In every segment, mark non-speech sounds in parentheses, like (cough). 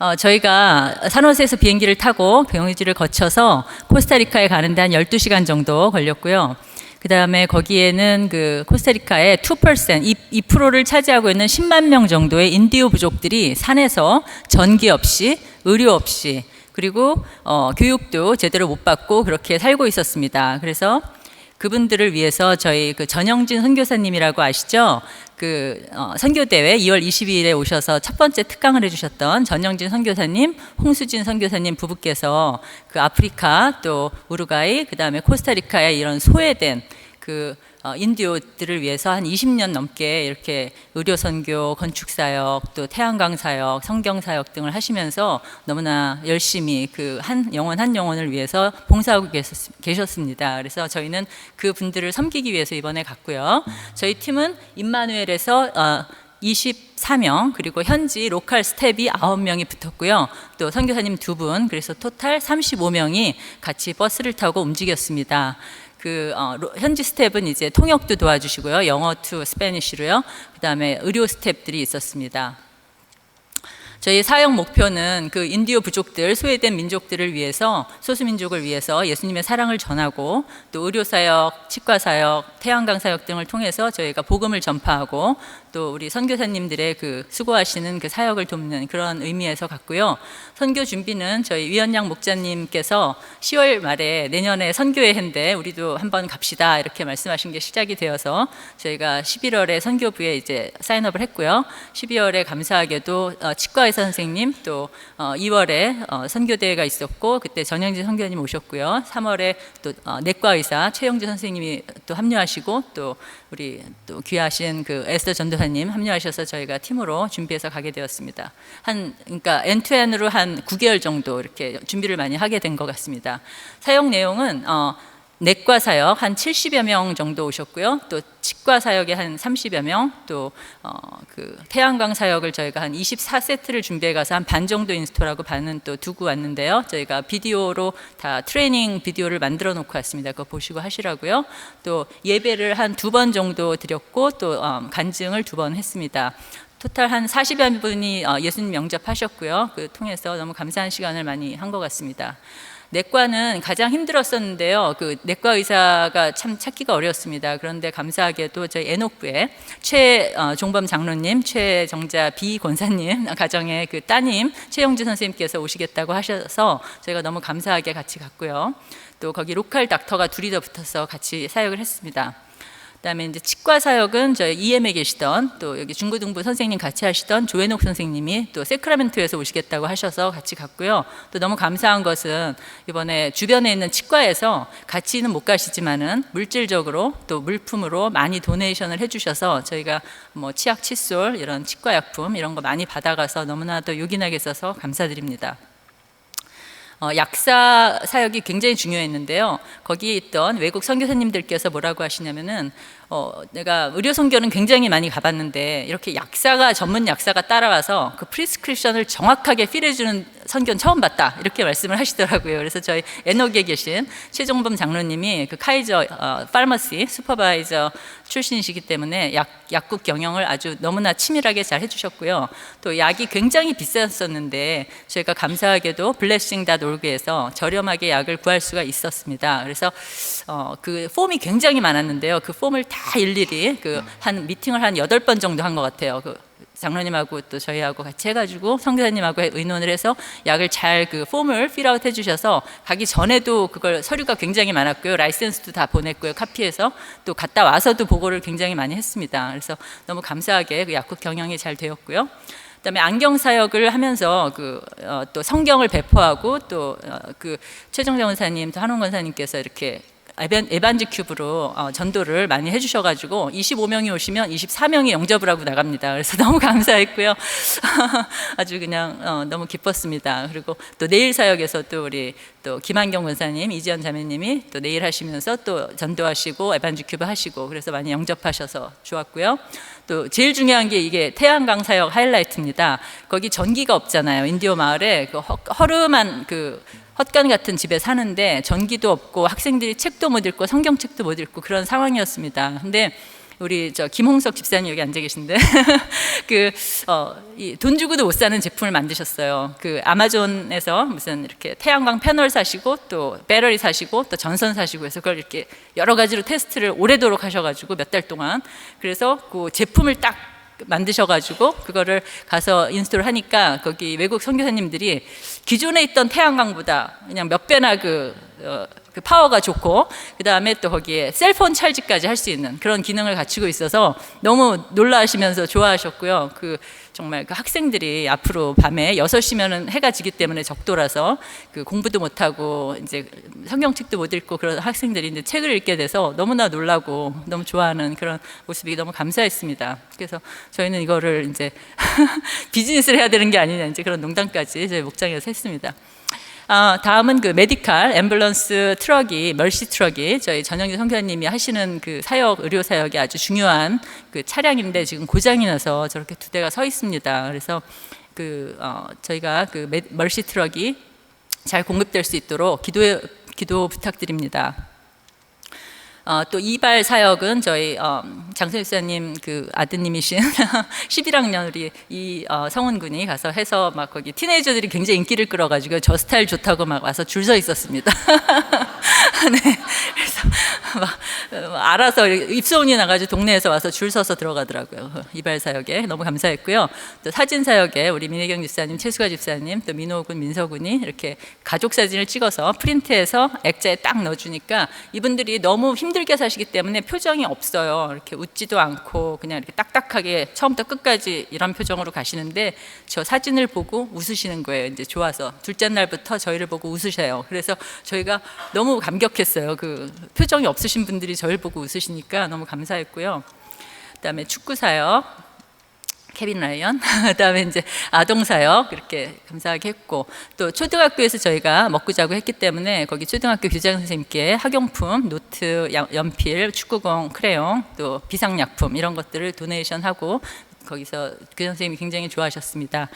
어, 저희가 산호세에서 비행기를 타고 병유지를 거쳐서 코스타리카에 가는데 한 12시간 정도 걸렸고요. 그 다음에 거기에는 그 코스타리카의 2%, 2, 2%를 차지하고 있는 10만 명 정도의 인디오 부족들이 산에서 전기 없이, 의료 없이, 그리고 어, 교육도 제대로 못 받고 그렇게 살고 있었습니다. 그래서 그분들을 위해서 저희 그 전영진 선교사님이라고 아시죠? 그 어, 선교대회 2월 22일에 오셔서 첫 번째 특강을 해주셨던 전영진 선교사님, 홍수진 선교사님 부부께서 그 아프리카 또 우루과이 그 다음에 코스타리카에 이런 소외된 그 어, 인디오들을 위해서 한 20년 넘게 이렇게 의료 선교, 건축 사역, 또 태양광 사역, 성경 사역 등을 하시면서 너무나 열심히 그 한 영혼 한 영혼을 위해서 봉사하고 계셨, 계셨습니다. 그래서 저희는 그 분들을 섬기기 위해서 이번에 갔고요. 저희 팀은 임마누엘에서 어, 24명 그리고 현지 로컬 스텝이 9명이 붙었고요. 또 선교사님 두분 그래서 토탈 35명이 같이 버스를 타고 움직였습니다. 그 어, 로- 현지 스텝은 이제 통역도 도와주시고요. 영어 투 스페니쉬로요. 그다음에 의료 스텝들이 있었습니다. 저희 사역 목표는 그 인디오 부족들, 소외된 민족들을 위해서 소수민족을 위해서 예수님의 사랑을 전하고 또 의료 사역, 치과 사역, 태양광 사역 등을 통해서 저희가 복음을 전파하고 또 우리 선교사님들의 그 수고하시는 그 사역을 돕는 그런 의미에서 갔고요. 선교 준비는 저희 위원양 목자님께서 10월 말에 내년에 선교회 한데 우리도 한번 갑시다 이렇게 말씀하신 게 시작이 되어서 저희가 11월에 선교부에 이제 사인업을 했고요. 12월에 감사하게도 어, 치과 의사 선생님 또 어, 2월에 어, 선교대회가 있었고 그때 전영진 선교님 오셨고요. 3월에 또 어, 내과 의사 최영주 선생님이 또 합류하시고 또 우리 또 귀하신 그 에스더 전도사님 합류하셔서 저희가 팀으로 준비해서 가게 되었습니다. 한 그러니까 엔투엔으로 한 9개월 정도 이렇게 준비를 많이 하게 된 것 같습니다. 사역 내용은 어, 내과 사역 한 70여 명 정도 오셨고요. 또 치과 사역에 한 30여 명, 또 어, 그 태양광 사역을 저희가 한 24세트를 준비해 가서 한 반 정도 인스톨하고 반은 또 두고 왔는데요. 저희가 비디오로 다 트레이닝 비디오를 만들어 놓고 왔습니다. 그거 보시고 하시라고요. 또 예배를 한 두 번 정도 드렸고 또 어, 간증을 두 번 했습니다. 토탈 한 40여 분이 어, 예수님 영접하셨고요. 그 통해서 너무 감사한 시간을 많이 한 것 같습니다. 내과는 가장 힘들었었는데요. 그 내과 의사가 참 찾기가 어려웠습니다. 그런데 감사하게도 저희 에녹부의 최종범 장로님, 최정자 비 권사님 (laughs) 가정의 그 따님 최영주 선생님께서 오시겠다고 하셔서 저희가 너무 감사하게 같이 갔고요. 또 거기 로컬 닥터가 둘이 더 붙어서 같이 사역을 했습니다. 그다음에 이제 치과 사역은 저희 EM에 계시던 또 여기 중고등부 선생님 같이 하시던 조혜녹 선생님이 또 세크라멘토에서 오시겠다고 하셔서 같이 갔고요. 또 너무 감사한 것은 이번에 주변에 있는 치과에서 같이는 못 가시지만은 물질적으로 또 물품으로 많이 도네이션을 해주셔서 저희가 뭐 치약, 칫솔 이런 치과 약품 이런 거 많이 받아가서 너무나도 요긴하게 써서 감사드립니다. 어, 약사 사역이 굉장히 중요했는데요. 거기에 있던 외국 선교사님들께서 뭐라고 하시냐면은 어, 내가 의료 선교는 굉장히 많이 가봤는데 이렇게 약사가 전문 약사가 따라와서 그 프리스크립션을 정확하게 필해주는 선교는 처음 봤다 이렇게 말씀을 하시더라고요. 그래서 저희 에녹에 계신 최종범 장로님이 그 카이저 어, 파마시 슈퍼바이저 출신이시기 때문에 약 약국 경영을 아주 너무나 치밀하게 잘 해주셨고요. 또 약이 굉장히 비쌌었는데 저희가 감사하게도 블레싱닷올그에서 저렴하게 약을 구할 수가 있었습니다. 그래서 어, 그 폼이 굉장히 많았는데요. 그 폼을 다 일일이 그 한 미팅을 한 여덟 번 정도 한 것 같아요. 그 장로님하고 또 저희하고 같이 해가지고 성교사님하고 의논을 해서 약을 잘 그 폼을 필아웃 해주셔서 가기 전에도 그걸 서류가 굉장히 많았고요. 라이센스도 다 보냈고요. 카피해서 또 갔다 와서도 보고를 굉장히 많이 했습니다. 그래서 너무 감사하게 그 약국 경영이 잘 되었고요. 그다음에 안경 사역을 하면서 그또 성경을 배포하고 또그 최정정 원사님 또 한원 권사님께서 이렇게 에반, 에반지 큐브로 어, 전도를 많이 해주셔가지고 25명이 오시면 24명이 영접을 하고 나갑니다. 그래서 (laughs) 너무 감사했고요. (laughs) 아주 그냥 어, 너무 기뻤습니다. 그리고 또 내일 사역에서 또 우리 또 김한경 권사님, 이지연 자매님이 또 내일 하시면서 또 전도하시고 에반지 큐브 하시고 그래서 많이 영접하셔서 좋았고요. 또 제일 중요한 게 이게 태양광 사역 하이라이트입니다. 거기 전기가 없잖아요. 인디오 마을에 그 허, 허름한 그 헛간 같은 집에 사는데 전기도 없고 학생들이 책도 못 읽고 성경책도 못 읽고 그런 상황이었습니다. 근데 우리 저 김홍석 집사님 여기 앉아 계신데 (laughs) 그어돈 주고도 못 사는 제품을 만드셨어요. 그 아마존에서 무슨 이렇게 태양광 패널 사시고 또 배터리 사시고 또 전선 사시고 해서 그걸 이렇게 여러 가지로 테스트를 오래도록 하셔가지고 몇 달 동안 그래서 그 제품을 딱 만드셔가지고 그거를 가서 인스톨 하니까 거기 외국 선교사님들이 기존에 있던 태양광보다 그냥 몇 배나 그, 어, 그 파워가 좋고 그 다음에 또 거기에 셀폰 찰지까지 할 수 있는 그런 기능을 갖추고 있어서 너무 놀라시면서 좋아하셨고요. 그 정말 그 학생들이 앞으로 밤에 6시면은 해가 지기 때문에 적도라서 그 공부도 못 하고 이제 성경책도 못 읽고 그런 학생들이 이제 책을 읽게 돼서 너무나 놀라고 너무 좋아하는 그런 모습이 너무 감사했습니다. 그래서 저희는 이거를 이제 (laughs) 비즈니스를 해야 되는 게 아니냐 이제 그런 농담까지 저희 목장에서 했습니다. 아, 다음은 그 메디칼 앰뷸런스 트럭이 멀시 트럭이 저희 전영기 선교사님이 하시는 그 사역 의료 사역이 아주 중요한 그 차량인데 지금 고장이 나서 저렇게 두 대가 서 있습니다. 그래서 그 어, 저희가 그 메- 멀시 트럭이 잘 공급될 수 있도록 기도 기도 부탁드립니다. 어, 또 이발 사역은 저희 어, 장선 집사님 그 아드님이신 (laughs) 11학년 우리 이 어, 성훈 군이 가서 해서 막 거기 티네이저들이 굉장히 인기를 끌어가지고 저 스타일 좋다고 막 와서 줄 서 있었습니다. (laughs) (laughs) 네, 그래서 막 어, 알아서 입소문이 나가지고 동네에서 와서 줄 서서 들어가더라고요. 이발 사역에 너무 감사했고요. 또 사진 사역에 우리 민혜경 집사님, 최수가 집사님, 또 민호 군, 민서 군이 이렇게 가족 사진을 찍어서 프린트해서 액자에 딱 넣어주니까 이분들이 너무 힘들게 사시기 때문에 표정이 없어요. 이렇게 웃지도 않고 그냥 이렇게 딱딱하게 처음부터 끝까지 이런 표정으로 가시는데 저 사진을 보고 웃으시는 거예요. 이제 좋아서 둘째 날부터 저희를 보고 웃으셔요. 그래서 저희가 너무 감격 했어요. 그 표정이 없으신 분들이 저희를 보고 웃으시니까 너무 감사했고요. 그다음에 축구 사역 케빈 라이언 (laughs) 그다음에 이제 아동 사역 이렇게 감사하게 했고 또 초등학교에서 저희가 먹고 자고 했기 때문에 거기 초등학교 교장 선생님께 학용품 노트 양- 연필 축구공 크레용 또 비상약품 이런 것들을 도네이션하고 거기서 교장 선생님이 굉장히 좋아하셨습니다.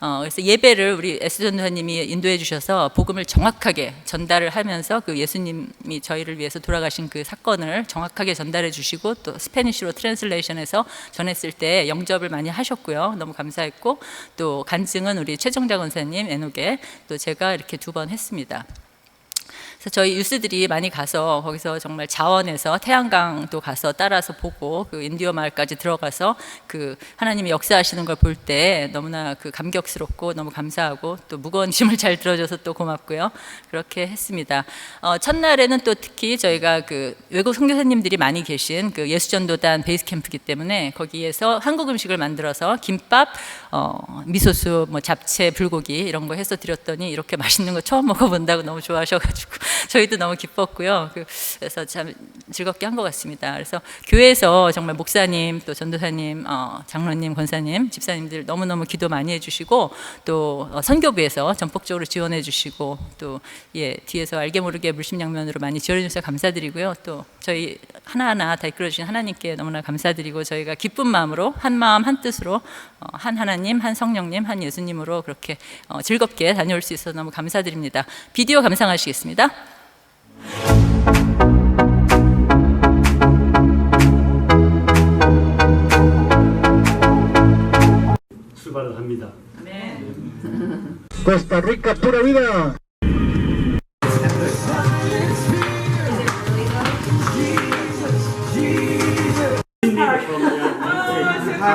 어, 그래서 예배를 우리 에스 전도사님이 인도해 주셔서 복음을 정확하게 전달을 하면서 그 예수님이 저희를 위해서 돌아가신 그 사건을 정확하게 전달해 주시고 또 스페니쉬로 트랜슬레이션해서 전했을 때 영접을 많이 하셨고요. 너무 감사했고 또 간증은 우리 최정자 권사님 에녹에 또 제가 이렇게 두 번 했습니다. 그래서 저희 유스들이 많이 가서 거기서 정말 자원해서 태양강도 가서 따라서 보고 그 인디오 마을까지 들어가서 그 하나님이 역사하시는 걸 볼 때 너무나 그 감격스럽고 너무 감사하고 또 무거운 짐을 잘 들어줘서 또 고맙고요. 그렇게 했습니다. 어, 첫날에는 또 특히 저희가 그 외국 선교사님들이 많이 계신 그 예수전도단 베이스 캠프기 때문에 거기에서 한국 음식을 만들어서 김밥, 어, 미소수, 뭐 잡채, 불고기 이런 거 해서 드렸더니 이렇게 맛있는 거 처음 먹어본다고 너무 좋아하셔가지고 (laughs) 저희도 너무 기뻤고요. 그- 그래서 참 즐겁게 한 것 같습니다. 그래서 교회에서 정말 목사님, 또 전도사님, 어, 장로님, 권사님, 집사님들 너무 너무 기도 많이 해주시고 또 어, 선교부에서 전폭적으로 지원해주시고 또 예, 뒤에서 알게 모르게 물심양면으로 많이 지원해주셔서 감사드리고요. 또 저희 하나하나 다 이끌어주신 하나님께 너무나 감사드리고 저희가 기쁜 마음으로 한 마음 한 뜻으로 어, 한 하나님, 한 성령님, 한 예수님으로 그렇게 어, 즐겁게 다녀올 수 있어서 너무 감사드립니다. 비디오 감상하시겠습니다. 출발을 합니다. Costa Rica, pura vida.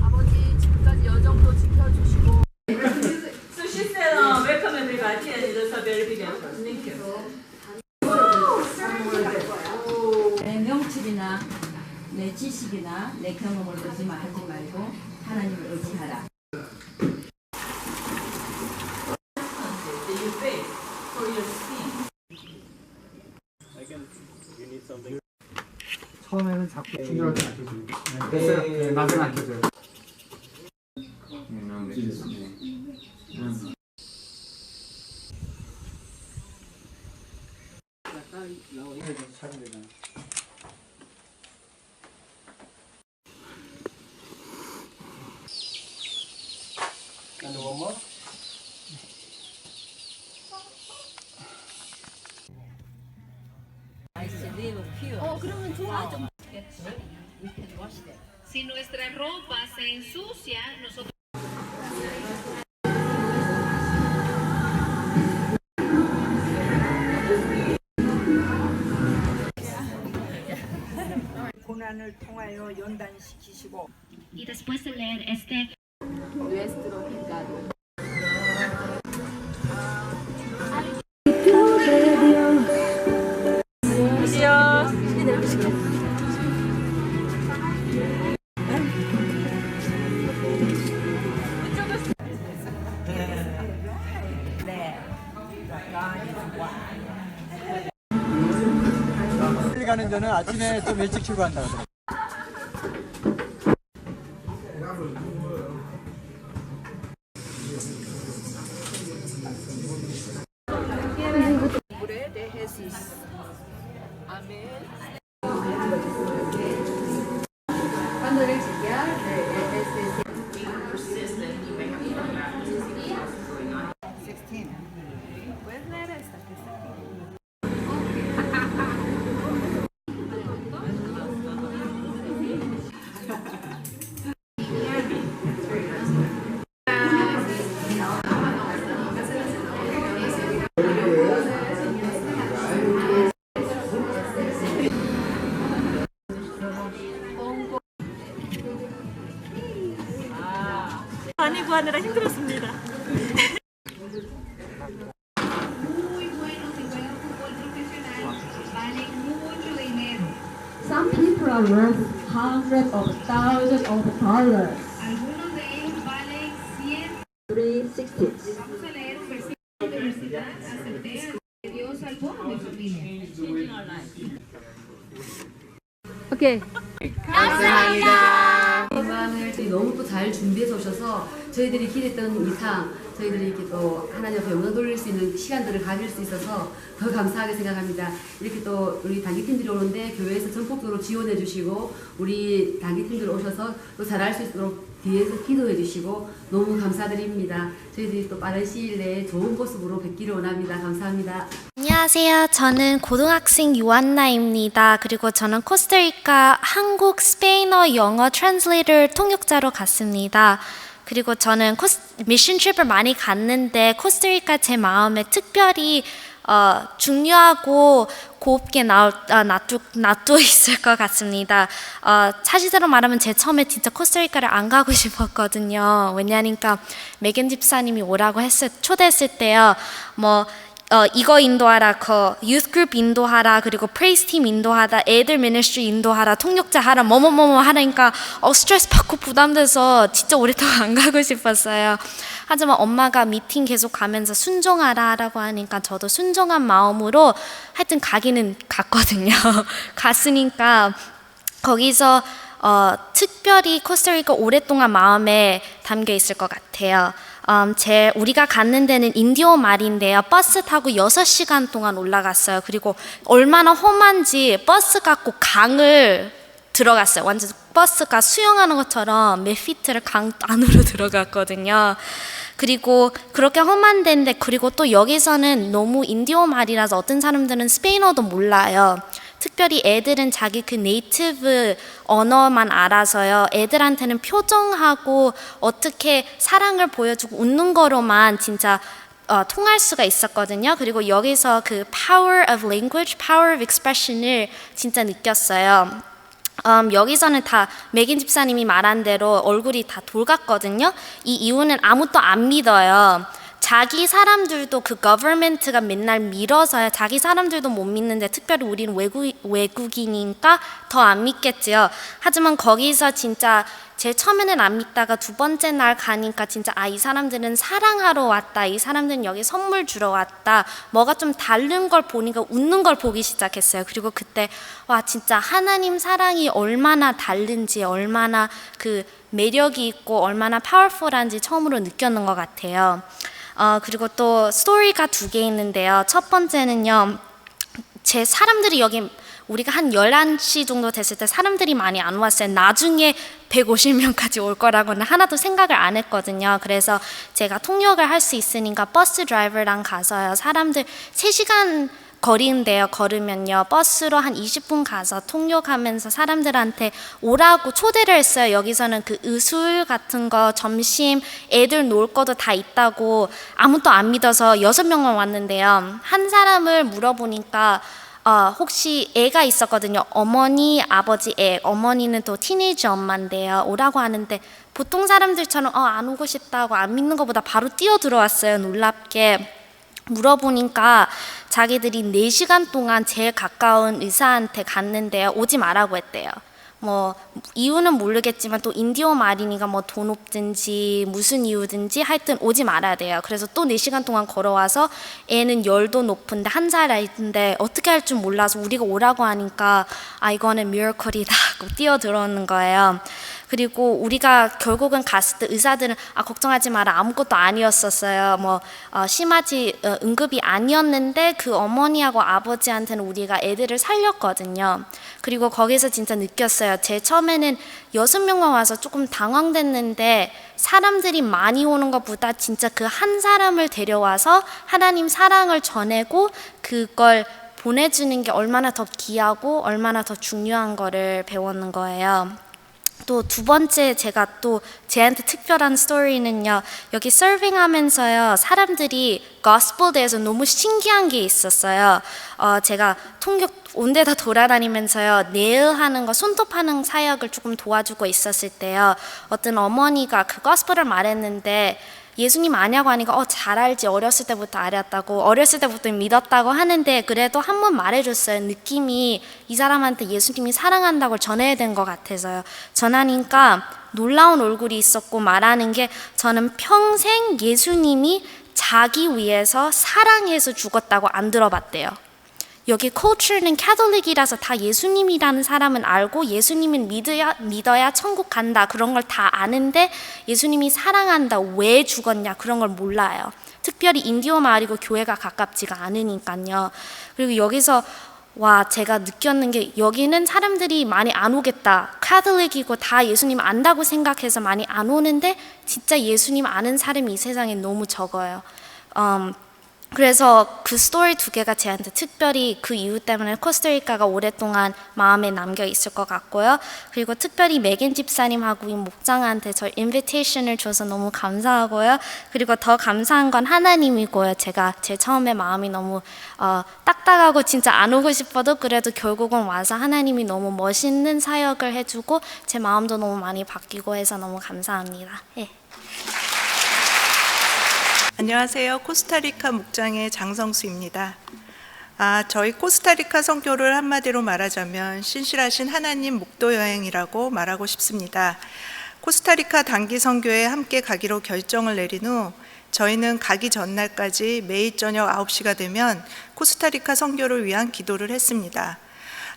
아버지 지금까지 여정도 지켜주시고 So she said, uh, welcome everybody and it was a very big effort. Thank you. 내 명철이나 내 지식이나 내 경험을 의지하지 말고 하나님을 의지하라. That you face for your sin. 처음에는 자꾸 충격을 안 켜줘요. 됐어요. 네, 나중에 안 켜줘요. 고난을 통하여 연단시키시고 y después de leer este Nuestro pecado. 데는 아침에 좀 일찍 출발한다 그러더라고요. 대 많이 구하느라 힘들었습니다. muy buenos y juegan fútbol profesional valen mucho dinero. Some people are worth hundreds of thousands of dollars. Algunos de ellos valen 100. 360. Vamos a leer un versículo de 저희 너무 또잘 준비해서 오셔서 저희들이 기대했던 이상 저희들이 이렇게 또 하나님 앞에 영광 돌릴 수 있는 시간들을 가질 수 있어서 더 감사하게 생각합니다. 이렇게 또 우리 단기팀들이 오는데 교회에서 전폭적으로 지원해 주시고 우리 단기팀들 오셔서 또 잘할 수 있도록 뒤에서 기도해 주시고 너무 감사드립니다. 저희들이 또 빠른 시일 내에 좋은 모습으로 뵙기를 원합니다. 감사합니다. 안녕하세요. 저는 고등학생 요한나입니다. 그리고 저는 코스타리카 한국 스페인어 영어 트랜슬레이터 통역자로 갔습니다. 그리고 저는 코스, 미션 트립을 많이 갔는데 코스타리카 제 마음에 특별히 어, 중요하고 곱게 나, 아, 놔두, 놔두 있을 것 같습니다. 어, 사실대로 말하면 제 처음에 진짜 코스타리카를 안 가고 (laughs) 싶었거든요. 왜냐하니까 메겐 집사님이 오라고 했을, 초대했을 때요. 뭐 어, 이거 인도하라, 그 유스 그룹 인도하라, 그리고 프레이스 팀 인도하다, 애들 미니스트리 인도하라, 통역자 하라, 뭐뭐뭐뭐 하라니까 어, 스트레스 받고 부담돼서 진짜 오랫동안 안 가고 싶었어요. 하지만 엄마가 미팅 계속 가면서 순종하라 라고 하니까 저도 순종한 마음으로 하여튼 가기는 갔거든요. (laughs) 갔으니까 거기서 어, 특별히 코스타리카 오랫동안 마음에 담겨 있을 것 같아요. 음, 제 우리가 갔는 데는 인디오 말인데요. 버스 타고 6시간 동안 올라갔어요. 그리고 얼마나 험한지 버스 갖고 강을 들어갔어요. 완전 버스가 수영하는 것처럼 몇 피트를 강 안으로 (laughs) 들어갔거든요. 그리고 그렇게 험한 데인데 그리고 또 여기서는 너무 인디오 말이라서 어떤 사람들은 스페인어도 몰라요. 특별히 애들은 자기 그 네이티브 언어만 알아서요. 애들한테는 표정하고 어떻게 사랑을 보여주고 웃는 거로만 진짜 어, 통할 수가 있었거든요. 그리고 여기서 그 power of language, power of expression을 진짜 느꼈어요. 음, 여기서는 다 맥인 집사님이 말한 대로 얼굴이 다 돌 같거든요. 이 이유는 아무도 안 믿어요. 자기 사람들도 그 government가 맨날 밀어서요. 자기 사람들도 못 믿는데 특별히 우리는 외국 외국인이니까 더 안 믿겠지요. 하지만 거기서 진짜 제 처음에는 안 믿다가 두 번째 날 가니까 진짜 아 이 사람들은 사랑하러 왔다. 이 사람들은 여기 선물 주러 왔다. 뭐가 좀 다른 걸 보니까 웃는 걸 보기 시작했어요. 그리고 그때 와 진짜 하나님 사랑이 얼마나 다른지 얼마나 그 매력이 있고 얼마나 파워풀한지 처음으로 느꼈는 것 같아요. 어, 그리고 또 스토리가 두 개 있는데요. 첫 번째는요. 제 사람들이 여기 우리가 한 11시 정도 됐을 때 사람들이 많이 안 왔어요. 나중에 150명까지 올 거라고는 하나도 생각을 안 했거든요. 그래서 제가 통역을 할 수 있으니까 버스 드라이버랑 가서요. 사람들 3시간 거리인데요. 걸으면요. 버스로 한 20분 가서 통역하면서 사람들한테 오라고 초대를 했어요. 여기서는 그 의술 같은 거 점심 애들 놀 것도 다 있다고 아무도 안 믿어서 여섯 명만 왔는데요. 한 사람을 물어보니까 어, 혹시 애가 있었거든요. 어머니, 아버지 애. 어머니는 또 티네이지 엄마인데요. 오라고 하는데 보통 사람들처럼 어, 안 오고 싶다고 안 믿는 것보다 바로 뛰어 들어왔어요. 놀랍게. 물어보니까 자기들이 4시간 동안 제일 가까운 의사한테 갔는데요. 오지 말라고 했대요. 뭐 이유는 모르겠지만 또 인디오 마리니가 뭐 돈 없든지 무슨 이유든지 하여튼 오지 말아야 돼요. 그래서 또 4시간 동안 걸어와서 애는 열도 높은데 한 살 아이인데 어떻게 할 줄 몰라서 우리가 오라고 하니까 아 이거는 미러클이다 하고 뛰어 들어오는 거예요. 그리고 우리가 결국은 갔을 때 의사들은 아 걱정하지 마라 아무것도 아니었었어요. 뭐 어, 심하지 어, 응급이 아니었는데 그 어머니하고 아버지한테는 우리가 애들을 살렸거든요. 그리고 거기서 진짜 느꼈어요. 제 처음에는 여섯 명만 와서 조금 당황됐는데 사람들이 많이 오는 것보다 진짜 그 한 사람을 데려와서 하나님 사랑을 전하고 그걸 보내주는 게 얼마나 더 귀하고 얼마나 더 중요한 거를 배웠는 거예요. 또 두 번째 제가 또 제한테 특별한 스토리는요. 여기 서빙하면서요. 사람들이 gospel 대해서 너무 신기한 게 있었어요. 어, 제가 통역 온 데다 돌아다니면서요. 네일 하는 거 손톱 하는 사역을 조금 도와주고 있었을 때요. 어떤 어머니가 그 gospel을 말했는데 예수님 아냐고 하니까 어 잘 알지 어렸을 때부터 알았다고 어렸을 때부터 믿었다고 하는데 그래도 한 번 말해줬어요. 느낌이 이 사람한테 예수님이 사랑한다고 전해야 된 것 같아서요. 전하니까 놀라운 얼굴이 있었고 말하는 게 저는 평생 예수님이 자기 위해서 사랑해서 죽었다고 안 들어봤대요 여기 컬처는 캐톨릭이라서 다 예수님이라는 사람은 알고 예수님은 믿어야 믿어야 천국 간다 그런 걸 다 아는데 예수님이 사랑한다 왜 죽었냐 그런 걸 몰라요. 특별히 인디오 마을이고 교회가 가깝지가 않으니까요. 그리고 여기서 와 제가 느꼈는 게 여기는 사람들이 많이 안 오겠다. 카톨릭이고 다 예수님 안다고 생각해서 많이 안 오는데 진짜 예수님 아는 사람이 이 세상에 너무 적어요. 음, 그래서 그 스토리 두 개가 저한테 특별히 그 이유 때문에 코스타리카가 오랫동안 마음에 남겨 있을 것 같고요. 그리고 특별히 메겐 집사님하고 이 목장한테 저 인비테이션을 줘서 너무 감사하고요. 그리고 더 감사한 건 하나님이고요. 제가 제 처음에 마음이 너무 어, 딱딱하고 진짜 안 오고 싶어도 그래도 결국은 와서 하나님이 너무 멋있는 사역을 해주고 제 마음도 너무 많이 바뀌고 해서 너무 감사합니다. 예. 안녕하세요. 코스타리카 목장의 장성수입니다. 아, 저희 코스타리카 선교를 한마디로 말하자면 신실하신 하나님 목도 여행이라고 말하고 싶습니다. 코스타리카 단기 선교에 함께 가기로 결정을 내린 후 저희는 가기 전날까지 매일 저녁 9시가 되면 코스타리카 선교를 위한 기도를 했습니다.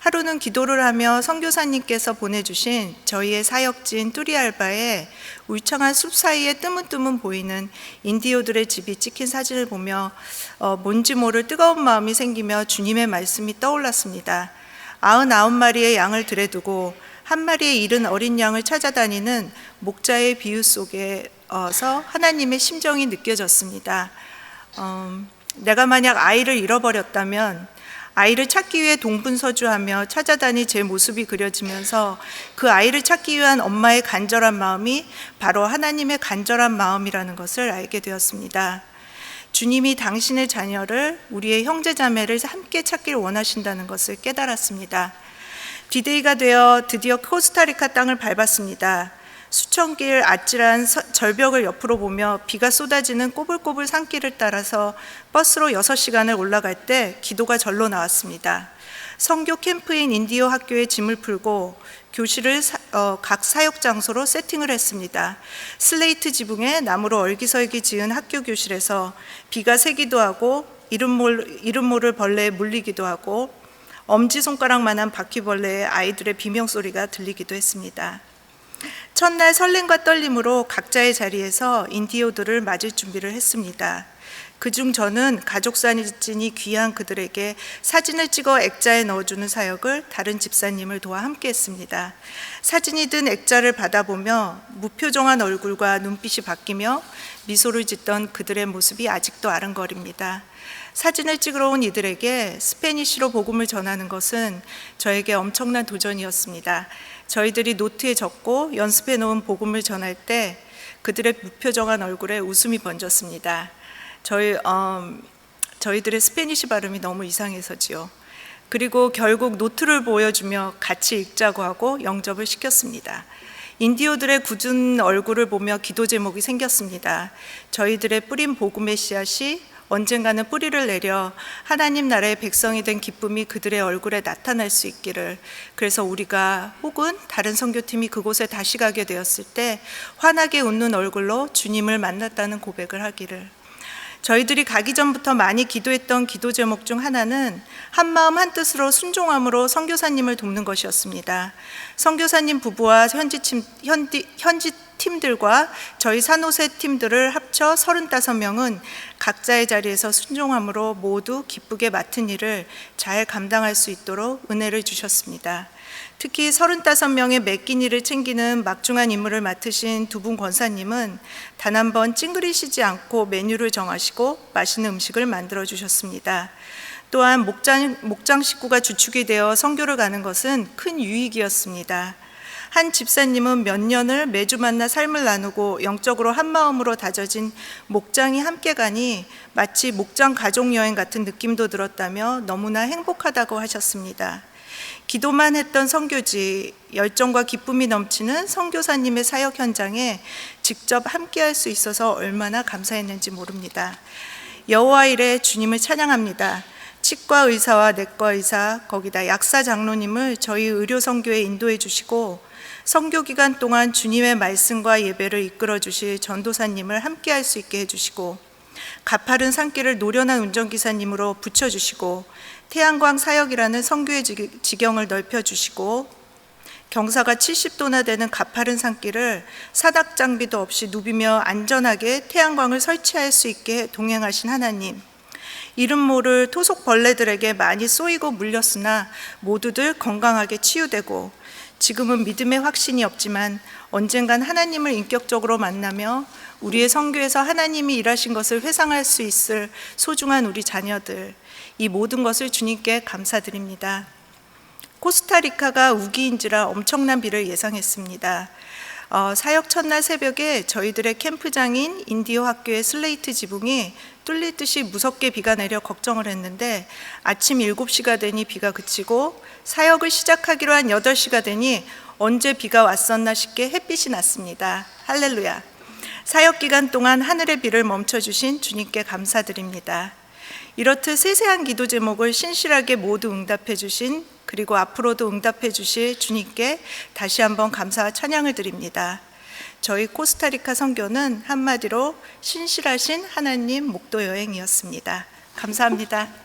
하루는 기도를 하며 선교사님께서 보내주신 저희의 사역진 뚜리알바에 울창한 숲 사이에 뜨문뜨문 보이는 인디오들의 집이 찍힌 사진을 보며 어, 뭔지 모를 뜨거운 마음이 생기며 주님의 말씀이 떠올랐습니다. 아흔아홉 마리의 양을 들여두고 한 마리의 잃은 어린 양을 찾아다니는 목자의 비유 속에서 하나님의 심정이 느껴졌습니다. 음, 내가 만약 아이를 잃어버렸다면 아이를 찾기 위해 동분서주하며 찾아다니 제 모습이 그려지면서 그 아이를 찾기 위한 엄마의 간절한 마음이 바로 하나님의 간절한 마음이라는 것을 알게 되었습니다. 주님이 당신의 자녀를 우리의 형제 자매를 함께 찾길 원하신다는 것을 깨달았습니다. 디데이가 되어 드디어 코스타리카 땅을 밟았습니다. 수천 길 아찔한 서- 절벽을 옆으로 보며 비가 쏟아지는 꼬불꼬불 산길을 따라서 버스로 6시간을 올라갈 때 기도가 절로 나왔습니다. 성교 캠프인 인디오 학교에 짐을 풀고 교실을 사- 어, 각 사역 장소로 세팅을 했습니다. 슬레이트 지붕에 나무로 얼기설기 지은 학교 교실에서 비가 새기도 하고 이름, 몰, 이름 모를 벌레에 물리기도 하고 엄지손가락만한 바퀴벌레의 아이들의 비명소리가 들리기도 했습니다. 첫날 설렘과 떨림으로 각자의 자리에서 인디오들을 맞을 준비를 했습니다. 그중 저는 가족 사진이 귀한 그들에게 사진을 찍어 액자에 넣어주는 사역을 다른 집사님을 도와 함께 했습니다. 사진이 든 액자를 받아보며 무표정한 얼굴과 눈빛이 바뀌며 미소를 짓던 그들의 모습이 아직도 아른거립니다. 사진을 찍으러 온 이들에게 스페니쉬로 복음을 전하는 것은 저에게 엄청난 도전이었습니다. 저희들이 노트에 적고 연습해 놓은 복음을 전할 때 그들의 무표정한 얼굴에 웃음이 번졌습니다. 저희 음, 저희들의 스페니쉬 발음이 너무 이상해서지요. 그리고 결국 노트를 보여주며 같이 읽자고 하고 영접을 시켰습니다. 인디오들의 굳은 얼굴을 보며 기도 제목이 생겼습니다. 저희들의 뿌린 복음의 씨앗이 언젠가는 뿌리를 내려 하나님 나라의 백성이 된 기쁨이 그들의 얼굴에 나타날 수 있기를. 그래서 우리가 혹은 다른 선교팀이 그곳에 다시 가게 되었을 때 환하게 웃는 얼굴로 주님을 만났다는 고백을 하기를 저희들이 가기 전부터 많이 기도했던 기도 제목 중 하나는 한 마음 한 뜻으로 순종함으로 선교사님을 돕는 것이었습니다. 선교사님 부부와 현지 팀, 현지, 현지 팀들과 저희 산호세 팀들을 합쳐 35명은 각자의 자리에서 순종함으로 모두 기쁘게 맡은 일을 잘 감당할 수 있도록 은혜를 주셨습니다. 특히 35명의 맡긴 일을 챙기는 막중한 임무를 맡으신 두 분 권사님은 단 한 번 찡그리시지 않고 메뉴를 정하시고 맛있는 음식을 만들어 주셨습니다. 또한 목장, 목장 식구가 주축이 되어 선교를 가는 것은 큰 유익이었습니다. 한 집사님은 몇 년을 매주 만나 삶을 나누고 영적으로 한 마음으로 다져진 목장이 함께 가니 마치 목장 가족 여행 같은 느낌도 들었다며 너무나 행복하다고 하셨습니다. 기도만 했던 선교지 열정과 기쁨이 넘치는 선교사님의 사역 현장에 직접 함께할 수 있어서 얼마나 감사했는지 모릅니다. 여호와 일에 주님을 찬양합니다. 치과 의사와 내과 의사 거기다 약사 장로님을 저희 의료 선교에 인도해 주시고 선교 기간 동안 주님의 말씀과 예배를 이끌어 주실 전도사님을 함께할 수 있게 해 주시고 가파른 산길을 노련한 운전기사님으로 붙여주시고 태양광 사역이라는 선교의 지- 지경을 넓혀 주시고 경사가 70도나 되는 가파른 산길을 사닥 장비도 없이 누비며 안전하게 태양광을 설치할 수 있게 동행하신 하나님. 이름 모를 토속 벌레들에게 많이 쏘이고 물렸으나 모두들 건강하게 치유되고 지금은 믿음의 확신이 없지만 언젠간 하나님을 인격적으로 만나며 우리의 선교에서 하나님이 일하신 것을 회상할 수 있을 소중한 우리 자녀들 이 모든 것을 주님께 감사드립니다. 코스타리카가 우기인지라 엄청난 비를 예상했습니다. 어, 사역 첫날 새벽에 저희들의 캠프장인 인디오 학교의 슬레이트 지붕이 뚫릴 듯이 무섭게 비가 내려 걱정을 했는데 아침 7시가 되니 비가 그치고 사역을 시작하기로 한 8시가 되니 언제 비가 왔었나 싶게 햇빛이 났습니다. 할렐루야. 사역 기간 동안 하늘의 비를 멈춰 주신 주님께 감사드립니다. 이렇듯 세세한 기도 제목을 신실하게 모두 응답해 주신 그리고 앞으로도 응답해 주실 주님께 다시 한번 감사와 찬양을 드립니다. 저희 코스타리카 선교는 한마디로 신실하신 하나님 목도 여행이었습니다. 감사합니다.